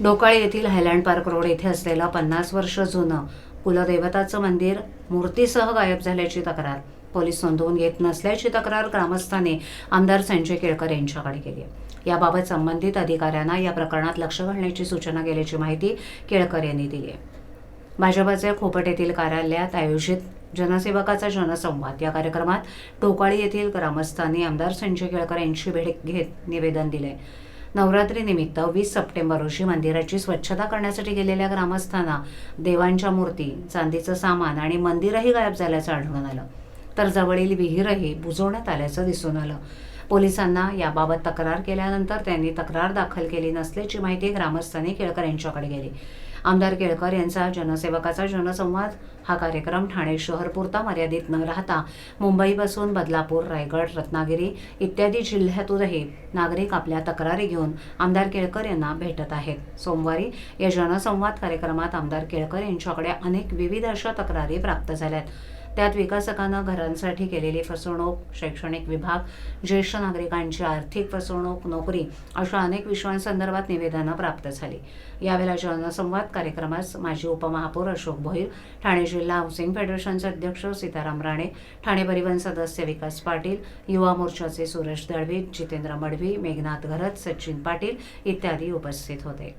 डोकाळे येथील Highland park road येथे असलेलं पन्नास वर्ष जुनं कुलदेवताचं मंदिर मूर्तीसह गायब झाल्याची तक्रार. पोलीस नोंदवून घेत नसल्याची तक्रार ग्रामस्थांनी आमदार संजय केळकर यांच्याकडे केली आहे. याबाबत संबंधित अधिकाऱ्यांना या प्रकरणात लक्ष घालण्याची सूचना केल्याची माहिती केळकर यांनी दिली आहे. भाजपाचे खोपट येथील कार्यालयात आयोजित जनसेवकाचा जनसंवाद. या कार्यक्रमात टोकाळी येथील ग्रामस्थांनी आमदार संजय केळकर यांची भेट घेत निवेदन दिले नवरात्रीनिमित्त वीस सप्टेंबर रोजी मंदिराची स्वच्छता करण्यासाठी गेलेल्या ग्रामस्थांना देवांच्या मूर्ती चांदीचं सामान आणि मंदिरही गायब झाल्याचं आढळून आलं. तर जवळील विहीरही बुजवण्यात आल्याचं दिसून आलं. पोलिसांना याबाबत तक्रार केल्यानंतर त्यांनी तक्रार दाखल केली नसल्याची माहिती ग्रामस्थांनी केळकर यांच्याकडे गेली. आमदार केळकर यांचा जनसेवकाचा जनसंवाद हा कार्यक्रम ठाणे शहरपुरता मर्यादित न राहता मुंबईपासून बदलापूर रायगड रत्नागिरी इत्यादी जिल्ह्यातूनही नागरिक आपल्या तक्रारी घेऊन आमदार केळकर यांना भेटत आहेत. सोमवारी या जनसंवाद कार्यक्रमात आमदार केळकर यांच्याकडे अनेक विविध अशा तक्रारी प्राप्त झाल्यात. त्यात विकासकानं घरांसाठी केलेली फसवणूक शैक्षणिक विभाग ज्येष्ठ नागरिकांची आर्थिक फसवणूक नोकरी अशा अनेक विषयांसंदर्भात निवेदनं प्राप्त झाली. यावेळेला जनसंवाद कार्यक्रमास माजी उपमहापौर अशोक भोईर ठाणे जिल्हा हाऊसिंग फेडरेशनचे अध्यक्ष सीताराम राणे ठाणे परिवहन सदस्य विकास पाटील युवा मोर्चाचे सुरेश दळवी जितेंद्र मडवी मेघनाथ घरत सचिन पाटील इत्यादी उपस्थित होते.